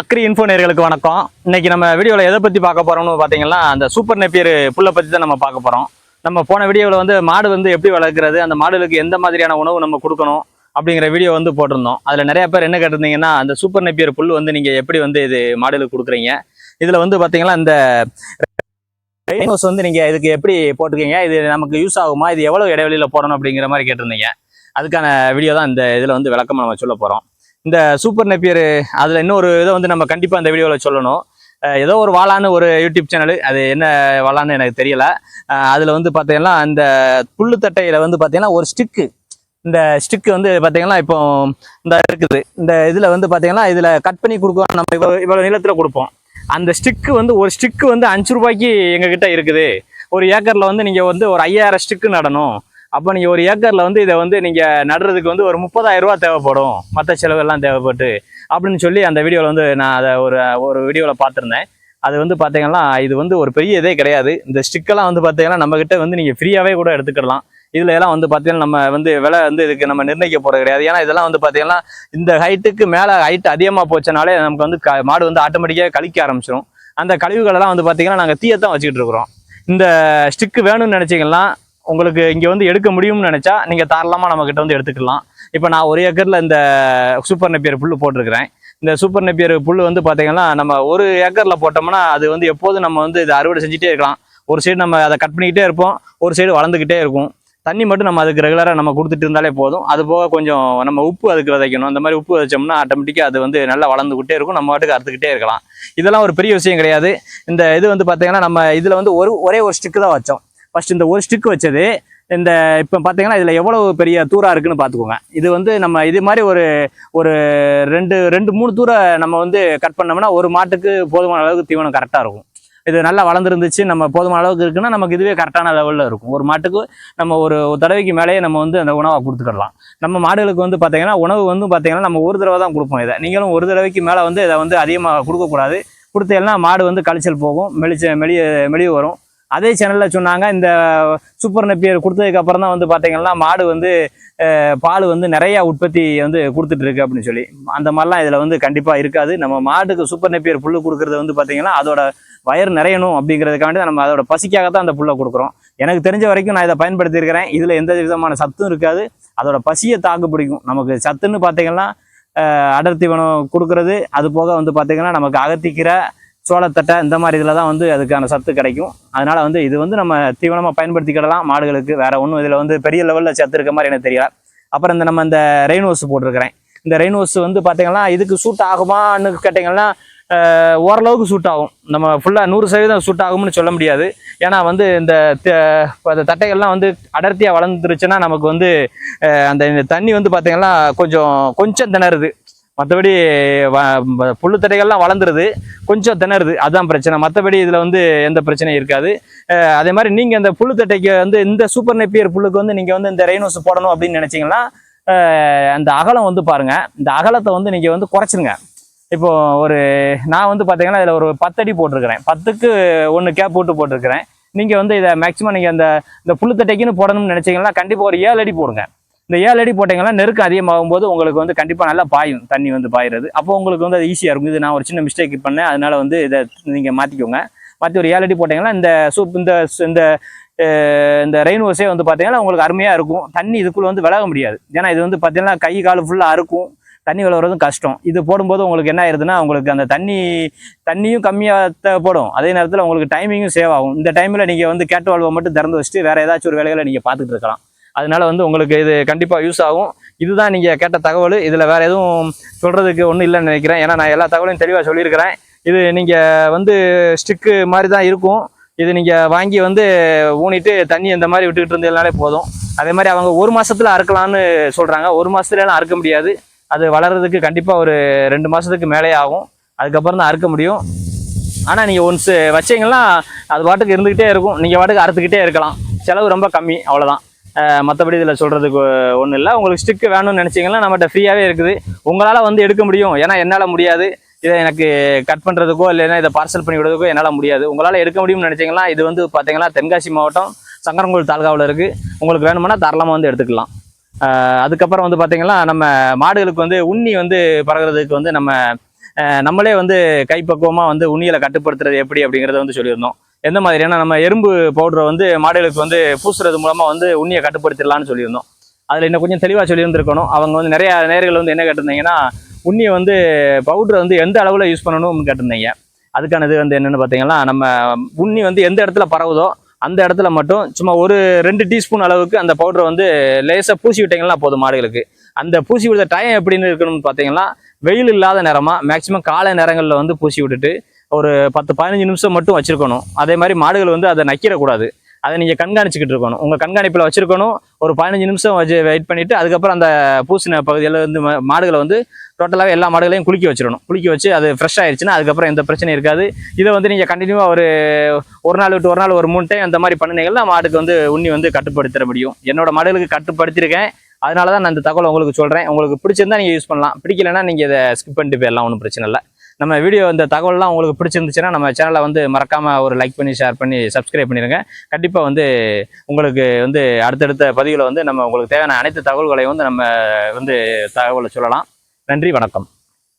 Agri info நேர்களுக்கு வணக்கம். இன்னைக்கு நம்ம வீடியோவில் எதை பற்றி பார்க்க போகிறோம்னு பார்த்தீங்கன்னா அந்த சூப்பர் நெப்பியர் புல்லை பற்றி தான் நம்ம பார்க்க போகிறோம் நம்ம போன வீடியோவில் வந்து மாடு வந்து எப்படி வளர்க்குறது அந்த மாடுகளுக்கு எந்த மாதிரியான உணவு நம்ம கொடுக்கணும் அப்படிங்கிற வீடியோ வந்து போட்டிருந்தோம். அதில் நிறைய பேர் என்ன கேட்டிருந்தீங்கன்னா அந்த சூப்பர் நெப்பியர் புல் வந்து நீங்கள் எப்படி வந்து இது மாடுகளுக்கு கொடுக்குறீங்க? இதில் வந்து பார்த்தீங்கன்னா இந்த ரெயின்ஹவுஸ் வந்து நீங்கள் இதுக்கு எப்படி போட்டிருக்கீங்க? இது நமக்கு யூஸ் ஆகுமா? இது எவ்வளோ இடைவெளியில் போடணும் அப்படிங்கிற மாதிரி கேட்டிருந்தீங்க. அதுக்கான வீடியோ தான் இந்த இதில் வந்து விளக்கம் நம்ம சொல்ல போகிறோம் இந்த சூப்பர் நெப்பியர் அதில் இன்னொரு இதை வந்து நம்ம கண்டிப்பாக அந்த வீடியோவில் சொல்லணும். ஏதோ ஒரு வாளான்னு ஒரு யூடியூப் சேனல் அது என்ன வாழான்னு எனக்கு தெரியல. அதில் வந்து பார்த்தீங்கன்னா அந்த புல்லு தட்டையில் வந்து பார்த்தீங்கன்னா ஒரு ஸ்டிக்கு. இந்த ஸ்டிக்கு வந்து பார்த்தீங்கன்னா இப்போ இந்த இருக்குது. இந்த இதில் வந்து பார்த்தீங்கன்னா இதில் கட் பண்ணி கொடுக்குறோம் நம்ம இவ்வளோ இவ்வளோ நிலத்தில் கொடுப்போம். அந்த ஸ்டிக்கு வந்து ஒரு ஸ்டிக்கு வந்து அஞ்சு ரூபாய்க்கு எங்ககிட்ட இருக்குது. ஒரு ஏக்கரில் வந்து நீங்கள் வந்து ஒரு ஐயாயிரம் ஸ்டிக்கு நடணும். அப்போ நீங்கள் ஒரு ஏக்கரில் வந்து இதை வந்து நீங்கள் நடுறதுக்கு வந்து ஒரு முப்பதாயிரம் ரூபா தேவைப்படும். மற்ற செலவெல்லாம் தேவைப்பட்டு அப்படின்னு சொல்லி அந்த வீடியோவில் வந்து நான் அதை ஒரு ஒரு வீடியோவில் பார்த்துருந்தேன். அது வந்து பார்த்தீங்கன்னா இது வந்து ஒரு பெரிய இதே கிடையாது. இந்த ஸ்டிக்கெல்லாம் வந்து பார்த்தீங்கன்னா நம்மக்கிட்ட வந்து நீங்கள் ஃப்ரீயாகவே கூட எடுத்துக்கிடலாம் இதில் எல்லாம் வந்து பார்த்தீங்கன்னா நம்ம வந்து விலை வந்து இதுக்கு நம்ம நிர்ணயிக்க போகிறது கிடையாது. ஏன்னா இதெல்லாம் வந்து பார்த்தீங்கன்னா இந்த ஹைட்டுக்கு மேலே ஹைட் அதிகமாக போச்சனாலே நமக்கு வந்து க- மாடு வந்து ஆட்டோமேட்டிக்காக கழிக்க ஆரம்பிச்சிடும் அந்த கழிவுகளெல்லாம் வந்து பார்த்தீங்கன்னா நாங்கள் தீயத்தான் வச்சுக்கிட்டு இருக்கிறோம். இந்த ஸ்டிக்கு வேணும்னு நினச்சிங்கன்னா உங்களுக்கு இங்கே வந்து எடுக்க முடியும்னு நினச்சா நீங்கள் தாராளமாக நம்மக்கிட்ட வந்து எடுத்துக்கலாம். இப்போ நான் ஒரு ஏக்கரில் இந்த சூப்பர் நெப்பியர் புல் போட்டிருக்கிறேன். இந்த சூப்பர் நெப்பியர் புல் வந்து பார்த்தீங்கன்னா நம்ம ஒரு ஏக்கரில் போட்டோம்னா அது வந்து எப்போதும் நம்ம வந்து இதை அறுவடை செஞ்சுட்டே இருக்கலாம். ஒரு சைடு நம்ம அதை கட் பண்ணிக்கிட்டே இருப்போம். ஒரு சைடு வளர்ந்துக்கிட்டே இருக்கும். தண்ணி மட்டும் நம்ம அதுக்கு ரெகுலராக நம்ம கொடுத்துட்டு இருந்தாலே போதும். அது போக கொஞ்சம் நம்ம உப்பு அதுக்கு விதைக்கணும். அந்த மாதிரி உப்பு விதைச்சோம்னா ஆட்டோமேட்டிக்காக அது வந்து நல்லா வளர்ந்துக்கிட்டே இருக்கும். நம்ம பாட்டுக்கு அறுத்துக்கிட்டே இருக்கலாம். இதெல்லாம் ஒரு பெரிய விஷயம் கிடையாது. இந்த இது வந்து பார்த்தீங்கன்னா நம்ம இதில் வந்து ஒரு ஒரே ஒரு ஸ்டிக்கு தான் வச்சோம். ஃபர்ஸ்ட் இந்த ஒரு ஸ்டிக் வச்சது இந்த இப்போ பார்த்தீங்கன்னா இதில் எவ்வளோ பெரிய தூரம் இருக்குன்னு பார்த்துக்கோங்க இது வந்து நம்ம இது மாதிரி ஒரு ஒரு ரெண்டு ரெண்டு மூணு தூரம் நம்ம வந்து கட் பண்ணோம்னா ஒரு மாட்டுக்கு போதுமான அளவுக்கு தீவனம் கரெக்டாக இருக்கும். இது நல்லா வளர்ந்துருந்துச்சு நம்ம போதுமான அளவுக்கு இருக்குன்னா நமக்கு இதுவே கரெக்டான லெவலில் இருக்கும். ஒரு மாட்டுக்கு நம்ம ஒரு தடவைக்கு மேலேயே நம்ம வந்து அந்த உணவை கொடுத்துக்கிடலாம். நம்ம மாடுகளுக்கு வந்து பார்த்தீங்கன்னா உணவு வந்து பார்த்தீங்கன்னா நம்ம ஒரு தடவை தான் கொடுப்போம் இதை. நீங்களும் ஒரு தடவைக்கு மேலே வந்து இதை வந்து அதிகமாக கொடுக்கக்கூடாது. கொடுத்தீங்கன்னா மாடு வந்து கழிச்சல் போகும் மெலிச்ச மெளிய மெலிவு வரும். அதே சேனலில் சொன்னாங்க இந்த சூப்பர் நெப்பியர் கொடுத்ததுக்கு அப்புறம் தான் வந்து பார்த்தீங்கன்னா மாடு வந்து பால் வந்து நிறையா உற்பத்தி வந்து கொடுத்துட்டு இருக்கு அப்படின்னு சொல்லி. அந்த மாதிரிலாம் இதில் வந்து கண்டிப்பாக இருக்காது. நம்ம மாட்டுக்கு சூப்பர் நெப்பியர் புல்லு கொடுக்குறது வந்து பார்த்தீங்கன்னா அதோட வயர் நிறையணும் அப்படிங்கிறதுக்காண்டி தான் நம்ம அதோட பசிக்காக தான் அந்த புல்லை கொடுக்குறோம். எனக்கு தெரிஞ்ச வரைக்கும் நான் இதை பயன்படுத்தியிருக்கிறேன். இதில் எந்த விதமான சத்தும் இருக்காது. அதோட பசியை தாக்கு பிடிக்கும். நமக்கு சத்துன்னு பார்த்தீங்கன்னா அடர்த்தி வனம் கொடுக்கறது. அது போக வந்து பார்த்தீங்கன்னா நமக்கு அகத்திக்கிற சோளத்தட்டை இந்த மாதிரி இதில் தான் வந்து அதுக்கான சத்து கிடைக்கும். அதனால் வந்து இது வந்து நம்ம தீவனமாக பயன்படுத்திக்கிடலாம். மாடுகளுக்கு வேறு ஒன்றும் இதில் வந்து பெரிய லெவலில் சத்து இருக்க மாதிரி எனக்கு தெரியல. அப்புறம் இந்த நம்ம இந்த ரெயின் ஹோஸ் போட்டிருக்கிறேன். இந்த ரெயின் ஹோஸ் வந்து பார்த்தீங்கன்னா இதுக்கு சூட் ஆகுமான்னு கேட்டிங்கன்னா ஓரளவுக்கு சூட் ஆகும். நம்ம ஃபுல்லாக நூறு சதவீதம் சூட் ஆகும்னு சொல்ல முடியாது. ஏன்னா வந்து இந்த தட்டைகள்லாம் வந்து அடர்த்தியாக வளர்ந்துருச்சுன்னா நமக்கு வந்து அந்த இந்த தண்ணி வந்து பார்த்திங்கன்னா கொஞ்சம் கொஞ்சம் திணறுது. மற்றபடி புல்லு தட்டைகள்லாம் வளர்ந்துருது. கொஞ்சம் திணறுது. அதுதான் பிரச்சனை. மற்றபடி இதில் வந்து எந்த பிரச்சனையும் இருக்காது. அதே மாதிரி நீங்கள் இந்த புல்லு தட்டைக்கு வந்து இந்த சூப்பர் நெப்பியர் புல்லுக்கு வந்து நீங்கள் வந்து இந்த ரெயினோஸ் போடணும் அப்படின்னு நினச்சிங்கன்னா அந்த அகலம் வந்து பாருங்கள் இந்த அகலத்தை வந்து நீங்கள் வந்து குறைச்சிருங்க. இப்போ ஒரு நான் வந்து பார்த்தீங்கன்னா இதில் ஒரு பத்தடி போட்டிருக்கிறேன். பத்துக்கு ஒன்று கேப் போட்டு போட்டிருக்கிறேன். நீங்கள் வந்து இதை மேக்ஸிமம் நீங்கள் அந்த இந்த புல்லுத்தட்டைக்குன்னு போடணும்னு நினச்சிங்கன்னா கண்டிப்பாக ஒரு ஏழு அடி போடுங்க. இந்த ஏழு அடி போட்டிங்கன்னா நெருக்கம் அதிகமாகும் போது உங்களுக்கு வந்து கண்டிப்பாக நல்லா பாயும் தண்ணி வந்து பாயிறது. அப்போ உங்களுக்கு வந்து அது ஈஸியாக இருக்கும். இது நான் ஒரு சின்ன மிஸ்டேக் பண்ணேன். அதனால வந்து இதை நீங்கள் மாற்றிக்கோங்க மாற்றி ஒரு ஏழு அடி போட்டிங்கன்னா இந்த சூப் இந்த இந்த இந்த ரெயின் ஓஸே வந்து பார்த்தீங்கன்னா உங்களுக்கு அருமையாக இருக்கும். தண்ணி இதுக்குள்ளே வந்து விலக முடியாது. ஏன்னா இது வந்து பார்த்தீங்கன்னா கை கால் ஃபுல்லாக அறுக்கும். தண்ணி விளவுறதும் கஷ்டம். இது போடும்போது உங்களுக்கு என்ன ஆயிருதுன்னா உங்களுக்கு அந்த தண்ணி தண்ணியும் கம்மியாக போடும். அதே நேரத்தில் உங்களுக்கு டைமிங்கும் சேவ் ஆகும். இந்த டைமில் நீங்கள் வந்து கேட்டு வாழ்வை மட்டும் திறந்து வச்சுட்டு வேறு ஏதாச்சும் ஒரு வேலைகளை நீங்கள் பார்த்துட்டு இருக்கலாம். அதனால வந்து உங்களுக்கு இது கண்டிப்பாக யூஸ் ஆகும். இதுதான் நீங்கள் கேட்ட தகவல். இதில் வேறு எதுவும் சொல்கிறதுக்கு ஒன்றும் இல்லைன்னு நினைக்கிறேன். ஏன்னா நான் எல்லா தகவலையும் தெளிவாக சொல்லியிருக்கிறேன். இது நீங்கள் வந்து ஸ்டிக்கு மாதிரி தான் இருக்கும். இது நீங்கள் வாங்கி வந்து ஊனிட்டு தண்ணி இந்த மாதிரி விட்டுக்கிட்டு இருந்ததுனாலே போதும். அதே மாதிரி அவங்க ஒரு மாதத்தில் அறுக்கலாம்னு சொல்கிறாங்க ஒரு மாதத்துலலாம் அறுக்க முடியாது. அது வளர்கிறதுக்கு கண்டிப்பாக ஒரு ரெண்டு மாதத்துக்கு மேலே ஆகும். அதுக்கப்புறம் தான் அறுக்க முடியும். ஆனால் நீங்கள் ஒன்ஸ் வச்சிங்கன்னா அது பாட்டுக்கு இருந்துக்கிட்டே இருக்கும். நீங்கள் பாட்டுக்கு அறுத்துக்கிட்டே இருக்கலாம். செலவு ரொம்ப கம்மி. அவ்வளோதான் மற்றபடி இதில் சொல்கிறதுக்கு ஒன்றும் இல்லை. உங்களுக்கு ஸ்டிக்கு வேணும்னு நினச்சிங்கன்னா நம்மகிட்ட ஃப்ரீயாகவே இருக்குது. உங்களால் வந்து எடுக்க முடியும். ஏன்னா என்னால் முடியாது. இதை எனக்கு கட் பண்ணுறதுக்கோ இல்லைன்னா இதை பார்சல் பண்ணி விடுறதுக்கோ என்னால் முடியாது. உங்களால் எடுக்க முடியும்னு நினச்சிங்கன்னா இது வந்து பார்த்தீங்கன்னா தென்காசி மாவட்டம் சங்கரங்கோல் தாலுகாவில் இருக்குது உங்களுக்கு வேணுமானா தாராளமாக வந்து எடுத்துக்கலாம். அதுக்கப்புறம் வந்து பார்த்திங்கன்னா நம்ம மாடுகளுக்கு வந்து உண்ணி வந்து பறகுறதுக்கு வந்து நம்ம நம்மளே வந்து கைப்பக்குவமாக வந்து உண்ணியில் கட்டுப்படுத்துறது எப்படி அப்படிங்கிறத வந்து சொல்லியிருந்தோம். எந்த மாதிரியான நம்ம எறும்பு பவுடரை வந்து மாடுகளுக்கு வந்து பூசுறது மூலமாக வந்து உண்ணியை கட்டுப்படுத்திடலாம்னு சொல்லியிருந்தோம். அதில் இன்னும் கொஞ்சம் தெளிவாக சொல்லியிருந்திருக்கணும். அவங்க வந்து நிறையா நேர்கள் வந்து என்ன கேட்டிருந்தீங்கன்னா உண்ணியை வந்து பவுடரை வந்து எந்த அளவில் யூஸ் பண்ணணும்னு கேட்டிருந்தீங்க. அதுக்கானது வந்து என்னென்னு பார்த்தீங்கன்னா நம்ம உண்ணி வந்து எந்த இடத்துல பரவுதோ அந்த இடத்துல மட்டும் சும்மா ஒரு ரெண்டு டீஸ்பூன் அளவுக்கு அந்த பவுடரை வந்து லேசாக பூசி விட்டீங்கன்னா போதும் மாடுகளுக்கு. அந்த பூசி விடுற டைம் எப்படின்னு இருக்கணும்னு பார்த்தீங்கன்னா வெயில் இல்லாத நேரமாக மேக்ஸிமம் காலை நேரங்களில் வந்து பூசி விட்டுட்டு ஒரு பத்து பதினஞ்சு நிமிஷம் மட்டும் வச்சுருக்கணும். அதே மாதிரி மாடுகள் வந்து அதை நக்கிடக்கூடாது. அதை நீங்கள் கண்காணிச்சிக்கிட்டு இருக்கணும். உங்கள் கண்காணிப்பில் வச்சுருக்கணும். ஒரு பதினஞ்சு நிமிஷம் வச்சு வெயிட் பண்ணிவிட்டு அதுக்கப்புறம் அந்த பூசின பகுதியில் வந்து மாடுகளை வந்து டோட்டலாகவே எல்லா மாடுகளையும் குளிக்க வச்சிடணும். குளிக்க வச்சு அது ஃப்ரெஷ் ஆயிடுச்சுன்னா அதுக்கப்புறம் எந்த பிரச்சனையும் இருக்காது. இதை வந்து நீங்கள் கண்டினியூவாக ஒரு ஒரு நாள் விட்டு ஒரு நாள் ஒரு மூணு டைம் அந்த மாதிரி பண்ணினீங்கன்னா மாடுக்கு வந்து உண்ணி வந்து கட்டுப்படுத்திட முடியும். என்னோட மாடுகளுக்கு கட்டுப்படுத்தியிருக்கேன். அதனால தான் நான் இந்த தகவலை உங்களுக்கு சொல்கிறேன் உங்களுக்கு பிடிச்சிருந்தா நீங்கள் யூஸ் பண்ணலாம். பிடிக்கலைன்னா நீங்கள் இதை ஸ்கிப் பண்ணிட்டு போயிடலாம். ஒன்றும் பிரச்சனை இல்லை. நம்ம வீடியோ இந்த தகவல்லாம் உங்களுக்கு பிடிச்சிருந்துச்சுன்னா நம்ம சேனலை வந்து மறக்காமல் ஒரு லைக் பண்ணி ஷேர் பண்ணி சப்ஸ்கிரைப் பண்ணிடுங்க கண்டிப்பாக வந்து உங்களுக்கு வந்து அடுத்தடுத்த பதிவில் வந்து நம்ம உங்களுக்கு தேவையான அனைத்து தகவல்களையும் வந்து நம்ம வந்து தகவலை சொல்லலாம். நன்றி வணக்கம்.